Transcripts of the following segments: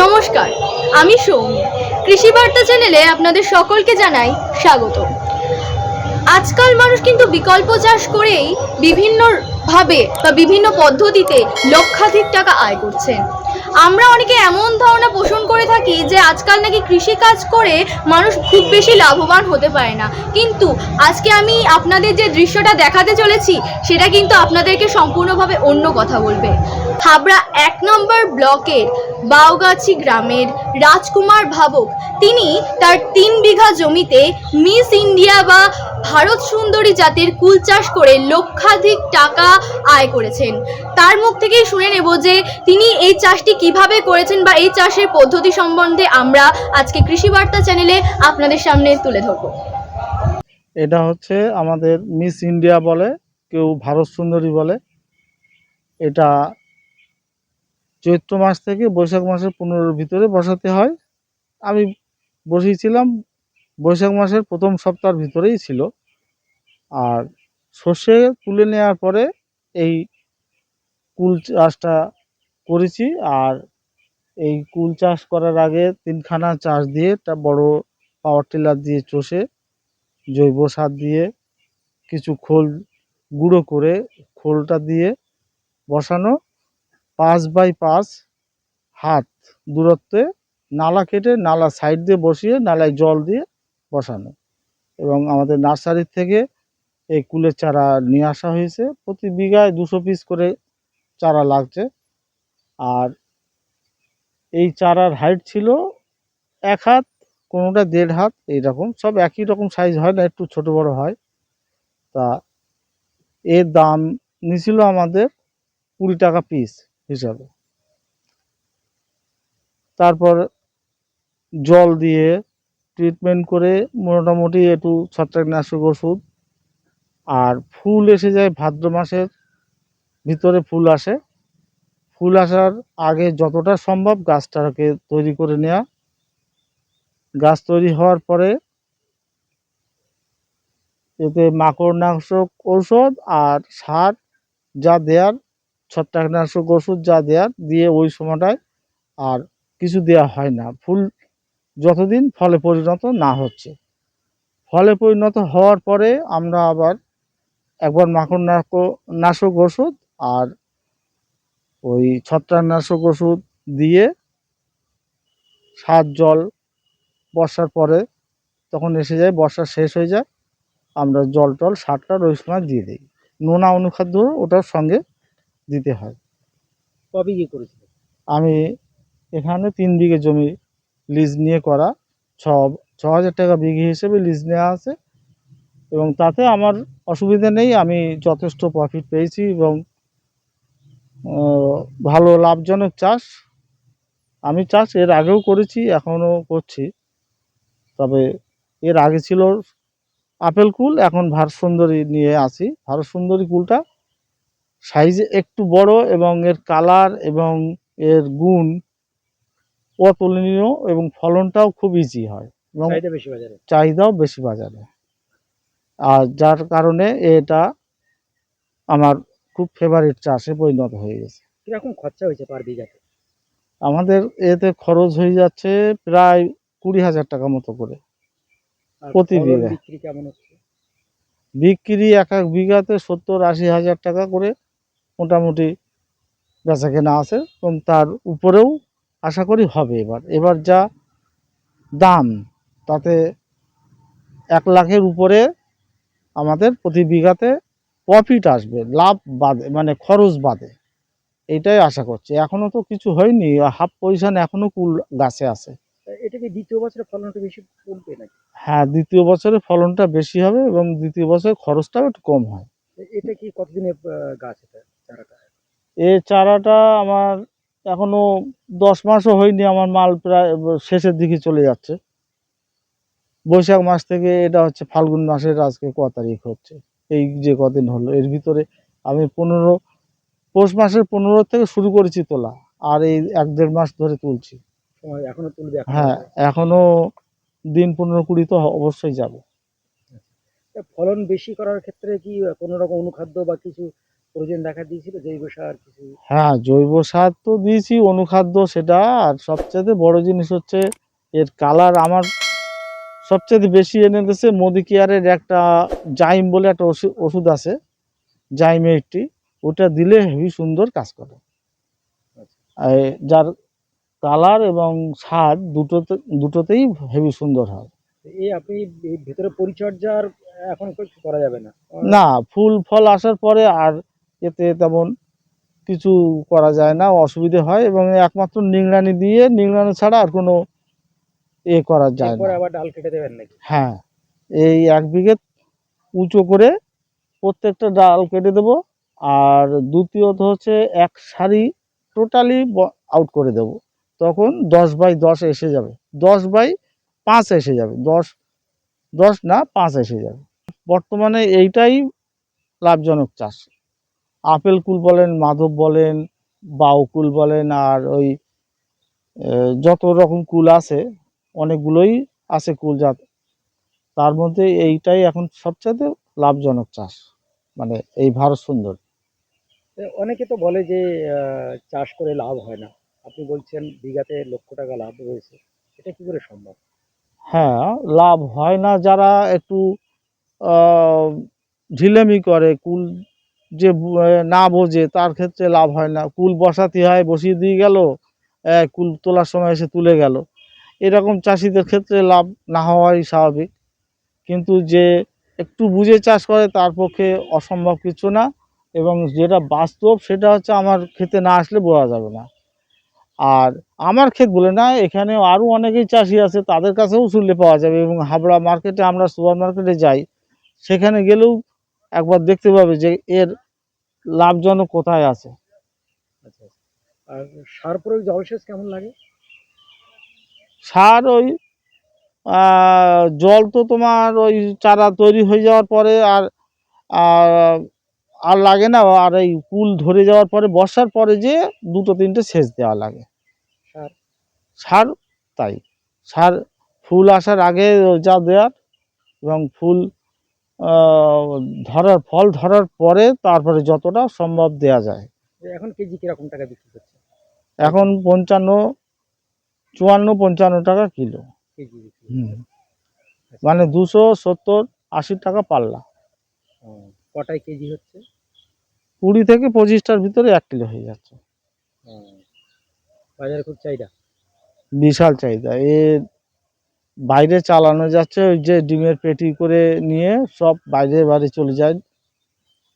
নমস্কার, আমি সৌমি। কৃষি বার্তা চ্যানেলে আপনাদের সকলকে জানাই স্বাগত। আজকাল মানুষ কিন্তু বিকল্প চাষ করেই বিভিন্ন ভাবে বা বিভিন্ন পদ্ধতিতে লক্ষাধিক টাকা আয় করছে। আমরা অনেকে এমন ধারণা পোষণ করে থাকি যে আজকাল নাকি কৃষি কাজ করে মানুষ খুব বেশি লাভবান হতে পারে না। কিন্তু আজকে আমি আপনাদের যে দৃশ্যটা দেখাতে চলেছি, সেটা কিন্তু আপনাদেরকে সম্পূর্ণভাবে অন্য কথা বলবে। হাবড়া এক নম্বর ব্লকের বাউগাছি গ্রামের রাজকুমার ভাবক। তিনি তার তিন বিঘা জমিতে মিস ইন্ডিয়া বা ভারত সুন্দরী জাতের কুল চাষ করে লক্ষাধিক টাকা আয় করেছেন। তার মুখ থেকেই শুনে নেব যে তিনি এই চাষটি কীভাবে করেছেন বা এই চাষের পদ্ধতি সম্বন্ধে আমরা আজকে কৃষি বার্তা চ্যানেলে আপনাদের সামনে তুলে ধরবো। এটা হচ্ছে আমাদের মিস ইন্ডিয়া বলে, কেউ ভারত সুন্দরী বলে। এটা চৈত্র মাস থেকে বৈশাখ মাসের পনেরোর ভিতরে বসাতে হয়। আমি বসিয়েছিলাম, বৈশাখ মাসের প্রথম সপ্তাহের ভিতরেই ছিল। আর সর্ষে তুলে নেওয়ার পরে এই কুল চাষটা করেছি আর এই কুল চাষ করার আগে তিনখানা চাষ দিয়ে একটা বড় পাওয়ার টিলার দিয়ে চষে, জৈব সার দিয়ে কিছু খোল গুঁড়ো করে খোলটা দিয়ে বসানো পাঁচ বাই পাঁচ হাত দূরত্বে নালা কেটে নালা সাইড দিয়ে বসিয়ে নালায় জল দিয়ে বসানো। এবং আমাদের নার্সারির থেকে এই কুলের চারা নিয়ে আসা হয়েছে। প্রতি বিঘায় দুশো পিস করে চারা লাগছে। আর এই চারার হাইট ছিল এক হাত, কোনোটা দেড় হাত, এইরকম। সব একই রকম সাইজ হয় না, একটু ছোট বড় হয়। তা এর দাম নিছিল আমাদের কুড়ি টাকা পিস। হিসাবে। তারপর জল দিয়ে ট্রিটমেন্ট করে মোটামুটি একটু ছত্রাকনাশক ওষুধ। আর ফুল এসে যায় ভাদ্র মাসের ভিতরে ফুল আসে। ফুল আসার আগে যতটা সম্ভব গাছটাকে তৈরি করে নেওয়া গাছ তৈরি হওয়ার পরে এতে মাকড়নাশক ঔষধ আর সার যা দেওয়ার ছত্রাকনাশক ওষুধ যা দেওয়ার দিয়ে ওই সময়টায় আর কিছু দেওয়া হয় না। ফুল যতদিন ফলে পরিণত না হচ্ছে। ফলে পরিণত হওয়ার পরে আমরা আবার একবার মাকড়নাশক নাশক ওষুধ আর ওই ছত্রাকনাশক ওষুধ দিয়ে সার, জল বর্ষার পরে তখন এসে যায়, বর্ষা শেষ হয়ে যায়, আমরা জল টল সারটার ওই সময় দিয়ে দিই। নোনা অনুখাদ্য ওটার সঙ্গে দিতে হয়। কবে কি করেছিল? আমি এখানে তিন বিঘে জমি লিজ নিয়ে করা। ছ ছ হাজার টাকা বিঘে হিসেবে লিজ নেওয়া আছে এবং তাতে আমার অসুবিধা নেই। আমি যথেষ্ট প্রফিট পেয়েছি এবং ভালো লাভজনক চাষ আমি চাষ এর আগেও করেছি এখনও করছি। তবে এর আগে ছিল আপেল কুল এখন ভারত সুন্দরী নিয়ে আসি। ভারত সুন্দরী কুলটা সাইজে একটু বড় এবং এর কালার এবং এর গুণ অতুলনীয় এবং ফলনটাও খুব ইজি হয় এবং চাহিদা বেশি বাজারে? চাহিদাও বেশি বাজারে। আর যার কারণে এটা আমার খুব ফেভারিট চাষে পরিণত হয়ে গেছে। কীরকম খরচা হয়েছে পার বিঘাতে? আমাদের এতে খরচ হয়ে যাচ্ছে প্রায় কুড়ি হাজার টাকা মতো করে প্রতি বিঘা। বিক্রি এক এক বিঘাতে সত্তর আশি হাজার টাকা করে মোটামুটি বেচা কেনা আছে এবং তার উপরেও আশা করি হবে এবার। এবার যা দাম তাতে এক লাখের উপরে আমাদের প্রতি বিঘাতে প্রফিট আসবে লাভ বাদে মানে খরচ বাদে। এটাই আশা করছি। এখনও তো কিছু হয়নি হাফ পজিশন এখনও কুল গাছে আছে। এটা কি দ্বিতীয় বছরে ফলনটা বেশি কমবে নাকি? হ্যাঁ দ্বিতীয় বছরে ফলনটা বেশি হবে এবং দ্বিতীয় বছরে খরচটাও একটু কম হয়। এটা কি কতদিনের গাছ এটা? এই চারাটা আমার এখনও দশ মাসও হয়নি আমার মাল প্রায় শেষের দিকে চলে যাচ্ছে। বৈশাখ মাস থেকে এটা হচ্ছে ফাল্গুন মাসের আজকে ক তারিখ হচ্ছে এই যে কদিন হলো। এর ভিতরে আমি পনেরো পৌষ মাসের পনেরো থেকে শুরু করেছি তোলা আর এই এক দেড় মাস ধরে তুলছি। সময় এখনও তুলবে হ্যাঁ এখনও দিন পনেরো কুড়ি তো অবশ্যই যাবে। ফলন বেশি করার ক্ষেত্রে কি কোনো রকম অনুখাদ্য বা কিছু প্রয়োজন দেখা দিয়েছিল? জৈব সার কিছু? হ্যাঁ জৈব সার তো দিয়েছি অনুখাদ্য সেটা। আর সবচেয়ে বড় জিনিস হচ্ছে এর কালার আমার সবচেয়ে বেশি এনে দিয়েছে মোদি কেয়ারের একটা জাইম বলে একটা ওষু- ওষুধ আছে। জাইমে একটি। ওটা দিলে হেভি সুন্দর কাজ করে। যার কালার এবং স্বাদ দুটোতে দুটোতেই হেভি সুন্দর হয়। এই আপনি ভেতরে পরিচর্যার এখন করা যাবে না। না ফুল ফল আসার পরে আর এতে তেমন কিছু করা যায় না অসুবিধে হয় এবং একমাত্র নিংড়ানি দিয়ে নিংড়ানি ছাড়া আর কোনো এ করা যায় না। আবার ডাল কেটে দেবেন নাকি? হ্যাঁ এই এক বিঘে উঁচু করে প্রত্যেকটা ডাল কেটে দেব আর দ্বিতীয়ত হচ্ছে এক সারি টোটালি আউট করে দেব। তখন দশ বাই দশ এসে যাবে। দশ বাই পাঁচ এসে যাবে। দশ দশ না পাঁচ এসে যাবে। বর্তমানে এইটাই লাভজনক চাষ। আপেল কুল বলেন মাধব বলেন বাউ কুল বলেন আর ওই যত রকম কুল আছে অনেকগুলোই আছে কুল জাত। তার মধ্যে এইটাই এখন সবচেয়ে লাভজনক চাষ মানে এই ভারত সুন্দর। অনেকে তো বলে যে চাষ করে লাভ হয় না। আপনি বলছেন বিঘাতে লক্ষ টাকা লাভ রয়েছে এটা কি করে সম্ভব? হ্যাঁ লাভ হয় না যারা একটু ঢিলেমি করে কুল যে না বোঝে, তার ক্ষেত্রে লাভ হয় না। কুল বসাতে হয়, বসিয়ে দিয়ে গেল কুল তোলার সময় এসে তুলে গেল। এরকম চাষিদের ক্ষেত্রে লাভ না হওয়াই স্বাভাবিক। কিন্তু যে একটু বুঝে চাষ করে, তার পক্ষে অসম্ভব কিছু না। এবং যেটা বাস্তব, সেটা হচ্ছে আমার খেতে না আসলে বোঝা যাবে না। আর আমার ক্ষেত বলে না, এখানে আরও অনেকেই চাষি আছে, তাদের কাছেও শুনলে পাওয়া যাবে। এবং হাবড়া মার্কেটে, আমরা সুপার মার্কেটে যাই, সেখানে গেলেও একবার দেখতে পাবে যে এর লাভজনক কোথায় আছে? আচ্ছা আচ্ছা। আর সার প্রয়োগ জলসেচ কেমন লাগে? সার ওই জল তো তোমার ওই চারা তৈরি হয়ে যাওয়ার পরে আর আর লাগে না আর এই কুল ধরে যাওয়ার পরে বর্ষার পরে যে দুটো তিনটে সেচ দেওয়া লাগে। সার? সার তাই। সার ফুল আসার আগে যা দেওয়ার এবং ফুল ধরার ফল ধরার পরে তারপরে যতটা সম্ভব দেয়া যায়। এখন কেজি কীরকম টাকা বিক্রি করছে? এখন পঞ্চান্ন চুয়ান্ন পঞ্চান্ন টাকা কিলো। আচ্ছা। মানে দুশো সত্তর আশি টাকা পাল্লা। কটায় কেজি হচ্ছে? কুড়ি থেকে পঁচিশটার ভিতরে এক কিলো হয়ে যাচ্ছে। বাজারে খুব চাহিদা? বিশাল চাহিদা। এ বাইরে চালানো যাচ্ছে ওই যে ডিমের পেটি করে নিয়ে সব বাইরে বাইরে চলে যায়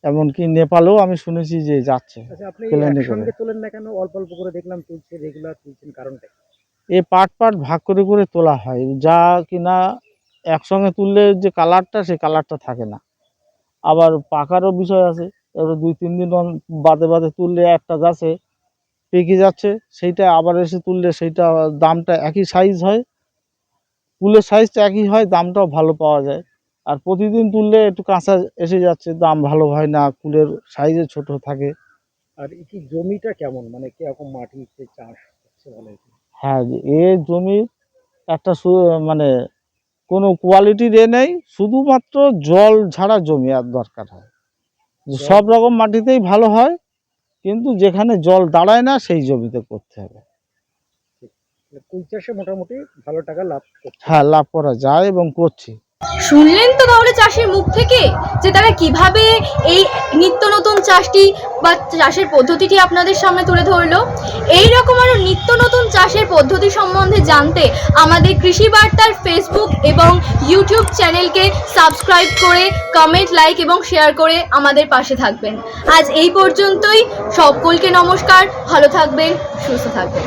এমনকি নেপালেও আমি শুনেছি যে যাচ্ছে আচ্ছা আপনি প্লেনে একসঙ্গে করে। তোলেন না কেন অল্প অল্প করে দেখলাম তুলছে রেগুলার তুলছেন কারণটা কি? এ পাট পাট ভাগ করে করে তোলা হয় যা কিনা একসঙ্গে তুললে যে কালারটা সেই কালারটা থাকে না আবার পাকারও বিষয় আছে এবার দুই তিন দিন বাদে বাদে তুললে একটা গাছে পেকে যাচ্ছে সেইটা আবার এসে তুললে সেইটা দামটা একই সাইজ হয় ফুলের সাইজটা একই হয় দামটাও ভালো পাওয়া যায়। আর প্রতিদিন তুললে একটু কাঁচা এসে যাচ্ছে দাম ভালো হয় না কুলের সাইজে ছোট থাকে। আর কি জমিটা কেমন? মানে কীরকম মাটিতে চাষ হচ্ছে বলে? হ্যাঁ এ জমি একটা মানে কোনো কোয়ালিটির এ নেই শুধুমাত্র জল ছাড়া জমি আর দরকার হয়। সব রকম মাটিতেই ভালো হয় কিন্তু যেখানে জল দাঁড়ায় না সেই জমিতে করতে হবে। কুল চাষে মোটামুটি ভালো টাকা লাভ করছে। হ্যাঁ লাভ করা যায় এবং করছি। শুনলেন তো তাহলে চাষির মুখ থেকে? যে তারা কীভাবে এই নিত্য নতুন চাষটি বা চাষের পদ্ধতিটি আপনাদের সামনে তুলে ধরলো? এই রকম আরও নিত্য নতুন চাষের পদ্ধতি সম্বন্ধে জানতে আমাদের কৃষি বার্তার ফেসবুক এবং ইউটিউব চ্যানেলকে সাবস্ক্রাইব করে কমেন্ট লাইক এবং শেয়ার করে আমাদের পাশে থাকবেন। আজ এই পর্যন্তই। সকলকে নমস্কার। ভালো থাকবেন সুস্থ থাকবেন।